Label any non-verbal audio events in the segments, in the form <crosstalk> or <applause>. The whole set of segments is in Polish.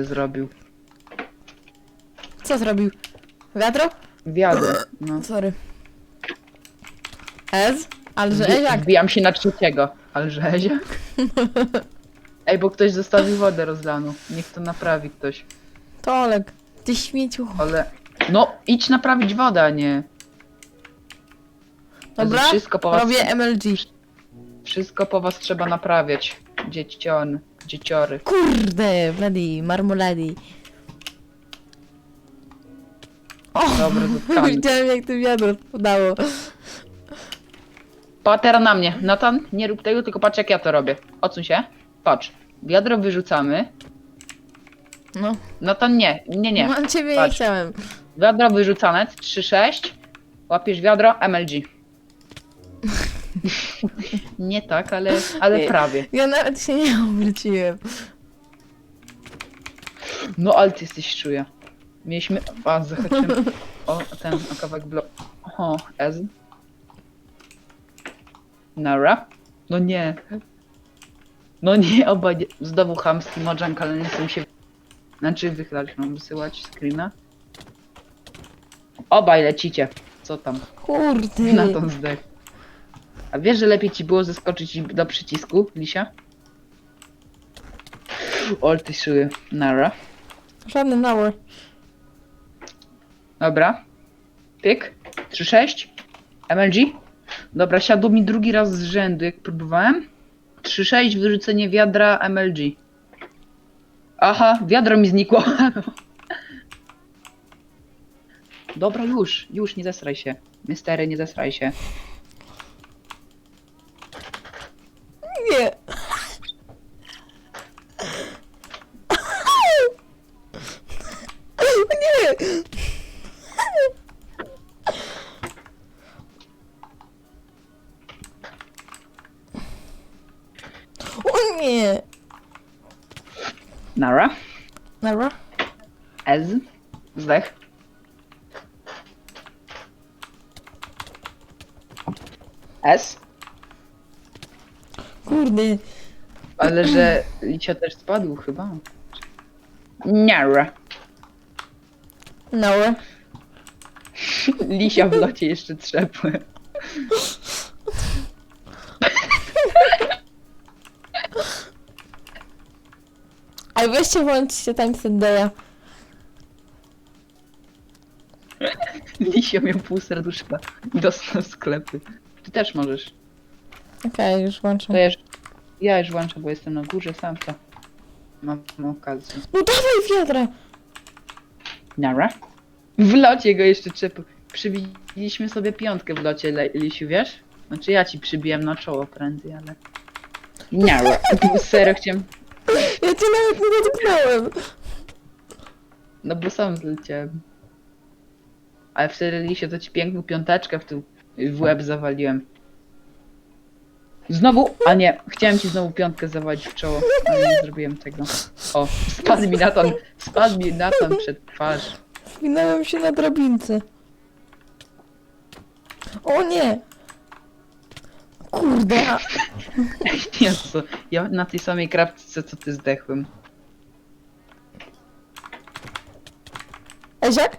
zrobił. Co zrobił? Wiadro? Wiadro. No. Sorry. Ez? Ale że jak? Wbijam się na trzeciego. Ale. <laughs> Ej, bo ktoś zostawił wodę rozlaną. Niech to naprawi ktoś. To Olek. Ty śmieciu. Ale... No, idź naprawić wodę, a nie... Dobra? Wszystko po was, Robię MLG. wszystko po was trzeba naprawiać. Dziecion, dzieciory. Kurde, Bloody, marmolady. O! Dobra. <laughs> Widziałem jak to wiadro podało. Pa teraz na mnie. Natan, nie rób tego, tylko patrz jak ja to robię. Odsuń się. Patrz. Wiadro wyrzucamy. No. Natan nie, nie, nie. No, ciebie nie Patrz. chciałem. Wiadro wyrzucane, 3-6. Łapiesz wiadro, MLG. <laughs> <laughs> nie tak, ale, ale prawie. Ja nawet się nie obróciłem. No ale ty jesteś czuja. Mieliśmy... A, zahaczymy. O, ten, o kawałek blok. O, Ez. Nara. No nie. No nie, obaj. Znowu chamski modżank, ale nie chcę się... Znaczy wychylać, mam wysyłać screena. Obaj lecicie. Co tam? Kurde. Na tą zdech. A wiesz, że lepiej ci było zeskoczyć do przycisku, Lisia? Ol, ty szyły. Nara. Żadny nowhere. Dobra. Pyk. 3-6. MLG. Dobra, siadło mi drugi raz z rzędu, jak próbowałem. 3-6, wyrzucenie wiadra MLG. Aha, wiadro mi znikło. <laughs> Dobra, już, już, nie zesraj się. Mystery, nie zesraj się. Nie. Nie. O nie. Nara. Dobra. Ez. Zdech. S. Kurde. Ale że Licia też spadł chyba. Nara. Nowhere. <laughs> Lisia w locie jeszcze trzepły. A weźcie włączcie tam Sendeja. Lisia <laughs> miał pół serduszka dostał sklepy. Ty też możesz. Okej, już To włączam. ja już, ja już włączę, bo jestem na górze sam to. Mam, mam okazję. No dawaj wiadra. Nara. W locie go jeszcze trzepił. Przybiliśmy sobie piątkę w locie, Le- Lisiu, wiesz? Znaczy ja ci przybiłem na czoło prędzej, ale... <laughs> Nara. Serio chciałem... Ja cię nawet nie dotknąłem. No bo sam zleciałem. Ale wtedy Lisie to ci piękną piąteczkę w, tył, w łeb zawaliłem. Znowu? A nie, chciałem ci znowu piątkę zawalić w czoło, ale nie zrobiłem tego. O, spadł mi Natan, spadł mi Natan przed twarz. Spinałem się na drabince. O nie! Kurde, a- <laughs> Jezu, ja na tej samej krawce co ty zdechłem. Eziak?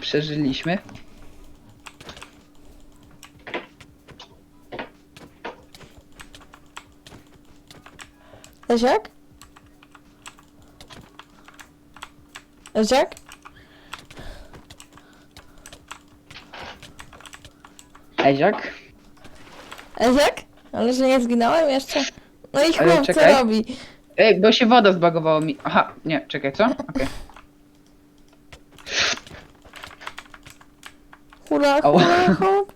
Przeżyliśmy. Eziak? Eziak? Eziak? Eziak? Ale że nie zginąłem jeszcze? No i Ale chłop, co robi? Ej, bo się woda zbagowała mi. Aha, nie, czekaj, co? Okej. Hula, hop.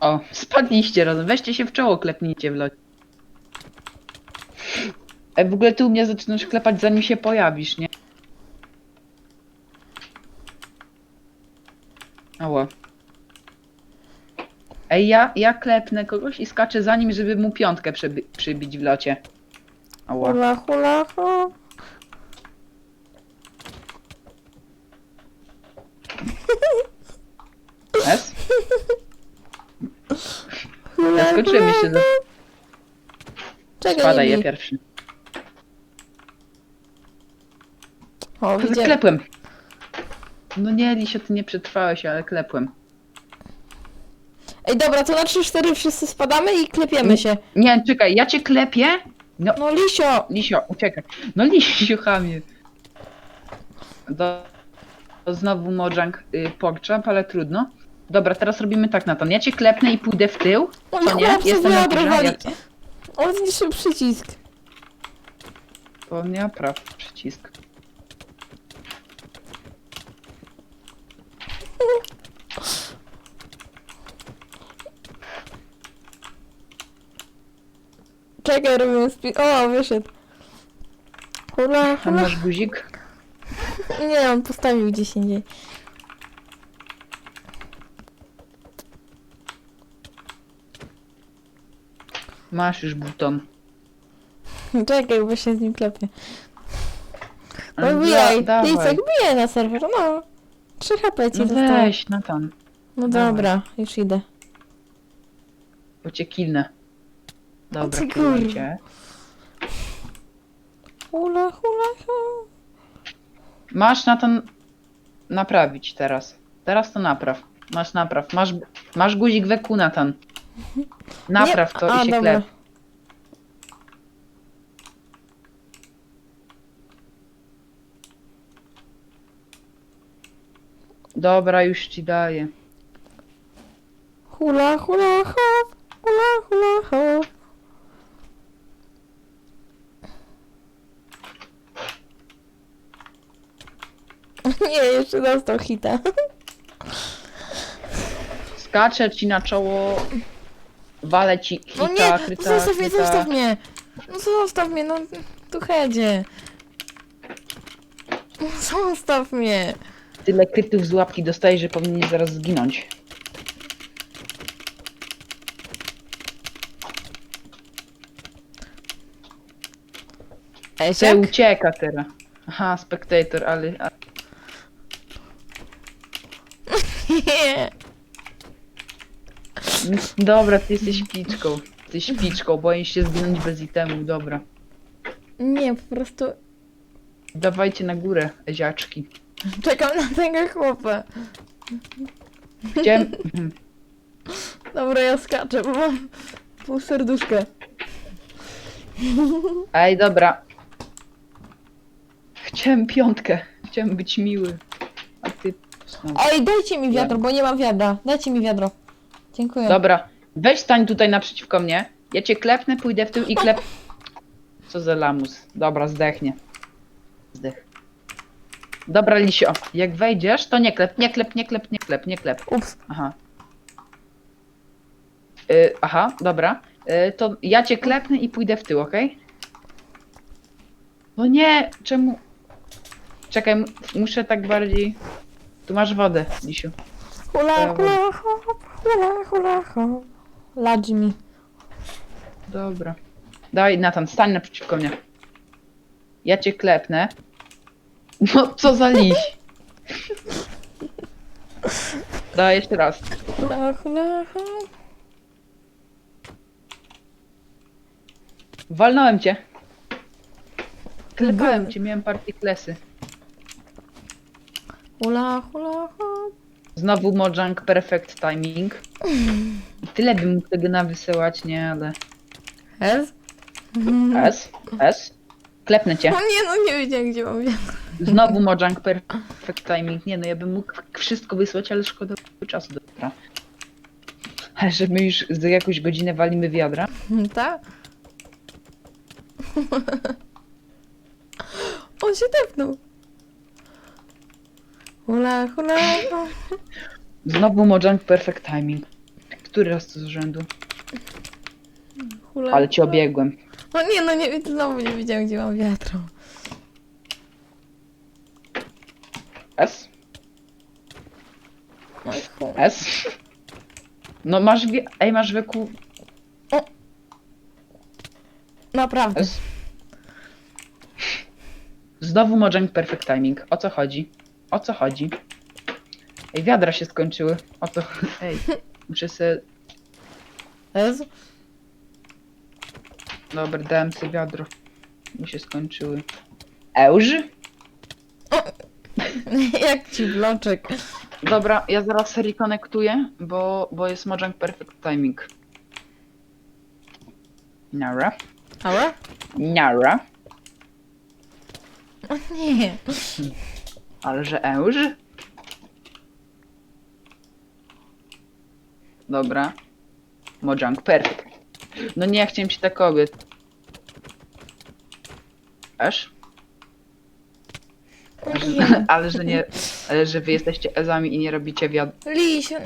O, spadliście razem. Weźcie się w czoło, klepnijcie w locie. Ej, w ogóle ty u mnie zaczynasz klepać zanim się pojawisz, nie? Ała. Ej, ja, ja klepnę kogoś i skaczę za nim, żeby mu piątkę przybi przybić w locie. Ała. Hula, hula, hop. S? Hula, Skończyłem się do... Czego Spadaj, nie ja bij? pierwszy. O, widziałem. Klepłem. No nie, Lisio, ty nie przetrwałeś, ale klepłem. Ej, dobra, to na 3-4 wszyscy spadamy i klepiemy się. Nie, czekaj, ja cię klepię. No, No Lisio! Lisio, uciekaj. No Lisio, chamie. Do, to znowu Mojang y, ale trudno. Dobra, teraz robimy tak, Natan. Ja cię klepnę i pójdę w tył. On Co nie? chłopcy Jestem na wiadro górze, wali. ja- On zniszczył przycisk. Praw, przycisk. Czekaj, robimy spi... O, wyszedł. Hula, Tam hula. masz guzik. Nie, on postawił gdzieś indziej. Masz już buton. Czekaj, bo się z nim klepie. No bijaj. Licek, bijaj na serwer, no. 3 HP ci No zostało. weź, Natan. No dawaj. dobra, już idę. Bo cię kilnę. Dobra, ty kurwa. Hula, hula, hula. Masz Natan naprawić teraz. Teraz to napraw. Masz napraw. Masz, masz guzik weku, Natan. <laughs> Napraw to A, i się dobra. klep. Dobra, już ci daję. Hula, hula, hop. Hula, hula, hop. <laughs> Nie, jeszcze dostał hita. Skaczę ci na czoło. Walę ci No hita, nie, kryta, zostaw mnie, kryta. zostaw mnie. No zostaw mnie, no tu hedzie. No Zostaw mnie. Tyle krytów z łapki dostajesz, że powinien zaraz zginąć. Ej, ucieka teraz. Aha, spectator, ale... a- Nie. Dobra, ty jesteś śpiczką. Ty śpiczką, boisz się zginąć bez itemu, dobra. Nie, po prostu Dawajcie na górę, eziaczki. czekam na tego chłopa. Chciałem... Dobra, ja skaczę, bo mam pół serduszka. Ej, dobra. Chciałem piątkę. Chciałem być miły. A ty... Ej, dajcie mi wiadro, bo nie mam wiadra. Dajcie mi wiadro. Dziękuję. Dobra, weź stań tutaj naprzeciwko mnie. Ja cię klepnę, pójdę w tył i klep... Co za lamus. Dobra, zdechnie. Zdech. Dobra, Lisio, jak wejdziesz, to nie klep, nie klep, nie klep, nie klep, nie klep. Ups. Aha. Y, aha, dobra. Y, to ja cię klepnę i pójdę w tył, okej? No nie, czemu? Czekaj, m- muszę tak bardziej... Tu masz wodę, Lisiu. Hula, hula, hop, hula, hula, hop. Mi. Dobra. Dawaj, Nathan, stań naprzeciwko mnie. Ja cię klepnę. No, co za liś. <laughs> Dawaj jeszcze raz. Hula, hula, hop. Walnąłem cię. Klepałem cię, miałem partiklesy. Hula, hula, hop. Znowu Mojang Perfect Timing. I tyle bym mógł tego nawysyłać, nie, ale... S? S, S. Klepnę cię. No nie, no nie wiedziałem gdzie mam wiadro. Znowu Mojang Perfect Timing. Nie no, ja bym mógł wszystko wysłać, ale szkoda czasu do jutra. Ale że my już za jakąś godzinę walimy wiadra. Tak? On się tepnął. Hula, hula. Znowu Mojang Perfect Timing. Który raz to z rzędu? hula. Ale cię obiegłem. No nie, no nie, znowu nie wiedziałem gdzie mam wiadro. S? Chuj. S? No masz wie... Ej, masz wieku... Naprawdę. S? Znowu Mojang Perfect Timing. O co chodzi? O co chodzi? Ej, wiadra się skończyły. O co... Ej, <laughs> muszę sobie... Jezu. Dobra, dałem sobie wiadro. Mi się skończyły. Ełż? <laughs> Jak ci bloczek. Dobra, ja zaraz rekonektuję, bo, bo jest Mojang Perfect Timing. Nara. Ała? Nara. O nie. <laughs> Ale że ełż? Dobra. Mojang Perfect. No nie, chciałem ci tak kobiet. Aż? <laughs> Ale że nie, ale że wy jesteście ezami i nie robicie wiad... Lisie.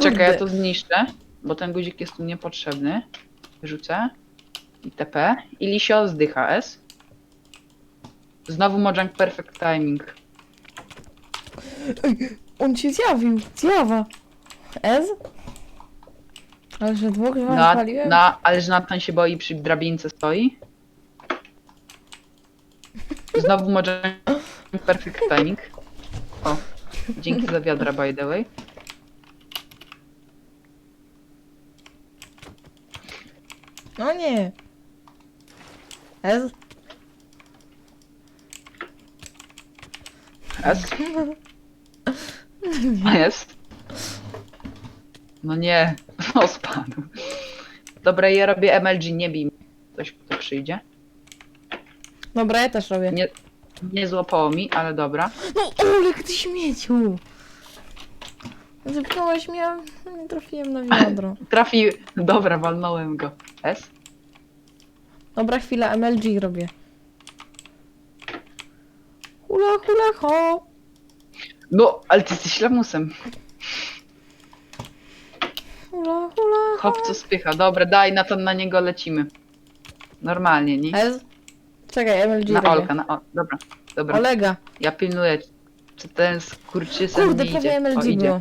Czekaj, ja to zniszczę, bo ten guzik jest tu niepotrzebny. Wyrzucę. I TP. I Lisio zdycha S. Znowu Mojang Perfect Timing. On ci zjawił. Zjawa. Ez? Ale że dwóch wam No, spaliłem? no, ale że Nathan się boi przy drabince stoi. Znowu Mojang Perfect Timing. O, dzięki za wiadra by the way. No nie. Ez? S. Jest. No nie, <laughs> o spadł. Dobra, ja robię MLG, nie bij. mnie. Ktoś kto przyjdzie. Dobra, ja też robię. Nie, nie złapało mi, ale dobra. No Olek, ty śmieciu! Zepchnąłeś mnie, a nie trafiłem na wiadro. <laughs> Trafi. Dobra, walnąłem go. S. Dobra, chwila, MLG robię. Hula, hula, ho! No, ale ty jesteś lamusem. Hula, hula, Hop, co spycha. Dobra, daj, na to na niego lecimy. Normalnie, nie? Ez? Czekaj, MLG Na robię. Olka, na o, Dobra, dobra. Olega. Ja pilnuję, czy ten skurczysyn Kurde, nie prawie idzie. O, MLG idzie. było.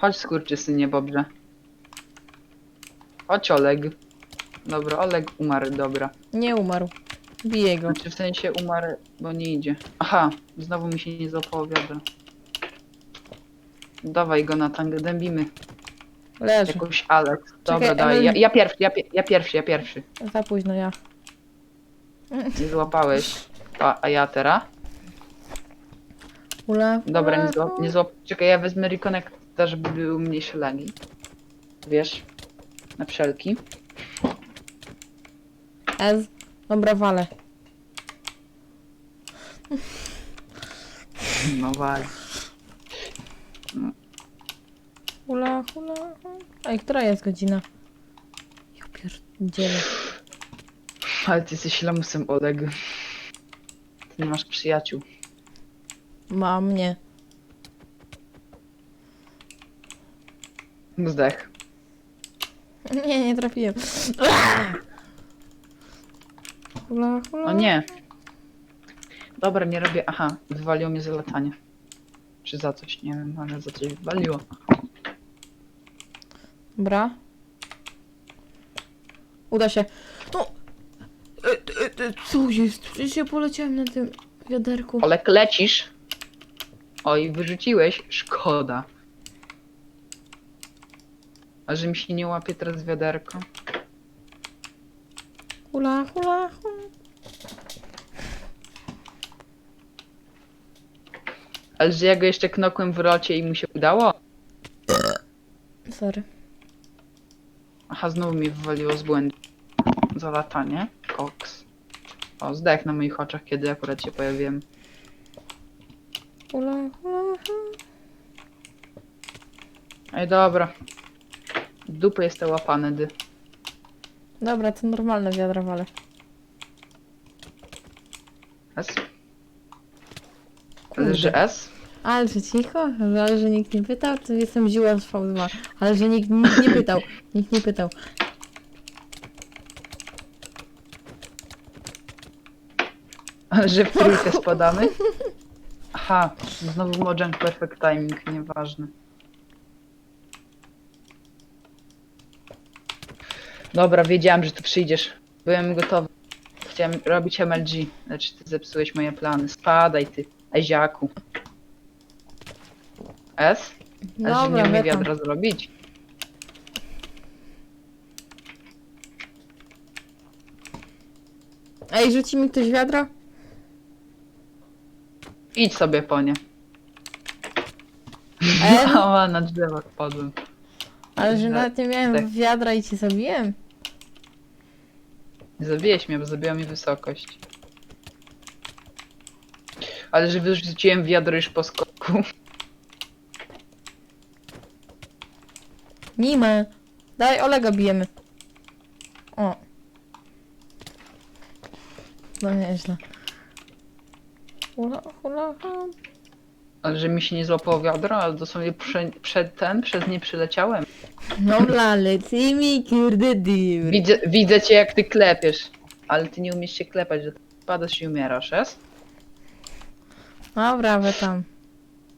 Chodź skurczysynie, Bobrze. Chodź Oleg. Dobra, Oleg umarł, dobra. Nie umarł. Biję go. Znaczy w sensie umarł, bo nie idzie. Aha, znowu mi się nie złapało wiadro. Dawaj go na tangę, dębimy. Leży. Jakoś Alex. Dobra, Czekaj, daj. ale- Ja, ja pierwszy, ja, pie- ja pierwszy, ja pierwszy. Za późno ja. Nie złapałeś. A, a ja teraz? Hula, Dobra, nie złap, nie złap. Czekaj, ja wezmę reconnecta, żeby były mniejsze lagi. Wiesz? Na wszelki. Ez. Dobra, wale. No wal. Hula, hula, hula. Ej, która jest godzina? Ja pierdzielę. Ale ty jesteś lamusem, Oleg. Ty nie masz przyjaciół. Ma mnie. Zdech. <laughs> Nie, nie trafiłem. <laughs> Hula, hula. O nie. Dobra, nie robię. Aha, wywaliło mnie za latanie. Czy za coś, nie wiem, ale za coś wywaliło. Dobra. Uda się. No! E, e, e, Co jest? Przecież ja poleciałem na tym wiaderku. Olek, lecisz. Oj, wyrzuciłeś. Szkoda. A że mi się nie łapie teraz wiaderko. Hula, hula, hula. Ale że ja go jeszcze knokłem w rocie i mu się udało? Sorry. Aha, znowu mnie wywaliło z błędu. Za latanie. Koks. O, zdech na moich oczach, kiedy akurat się pojawiłem. Hula, hula, hula. Ej, dobra. Dupy jest te łapane, dy. Dobra, to normalne wiadra wale. Kurde. Ale że S? Ale że cicho, ale że nikt nie pytał, to jestem ziła z V2. Ale że nikt, nikt nie pytał. Nikt nie pytał. Ale że w trójkę spadamy? Aha, znowu Mojang Perfect Timing, nieważne. Dobra, wiedziałem, że tu przyjdziesz. Byłem gotowy. Chciałem robić MLG, lecz ty zepsułeś moje plany. Spadaj ty. Eziaku. S? A że Dobra, nie umie we tam. wiadra zrobić. Ej, rzuci mi ktoś wiadro? Idź sobie po nie. Ej, <laughs> Mała, na drzewach padłem. ale że nawet nie miałem Tak. wiadra i cię zabiłem. Zabiłeś mnie, bo zabiła mi wysokość. Ale że wyrzuciłem wiadro już po skoku. Nimę. Daj, Olega bijemy. O. No nieźle. Hula, hula, hula. Ale że mi się nie złapało wiadro, ale dosłownie prze, przed ten, przez nie przyleciałem. Dobra, lecimy, kurde, dyr. Widzę, widzę cię jak ty klepiesz. Ale ty nie umiesz się klepać, że padasz i umierasz, jest? Dobra, we tam.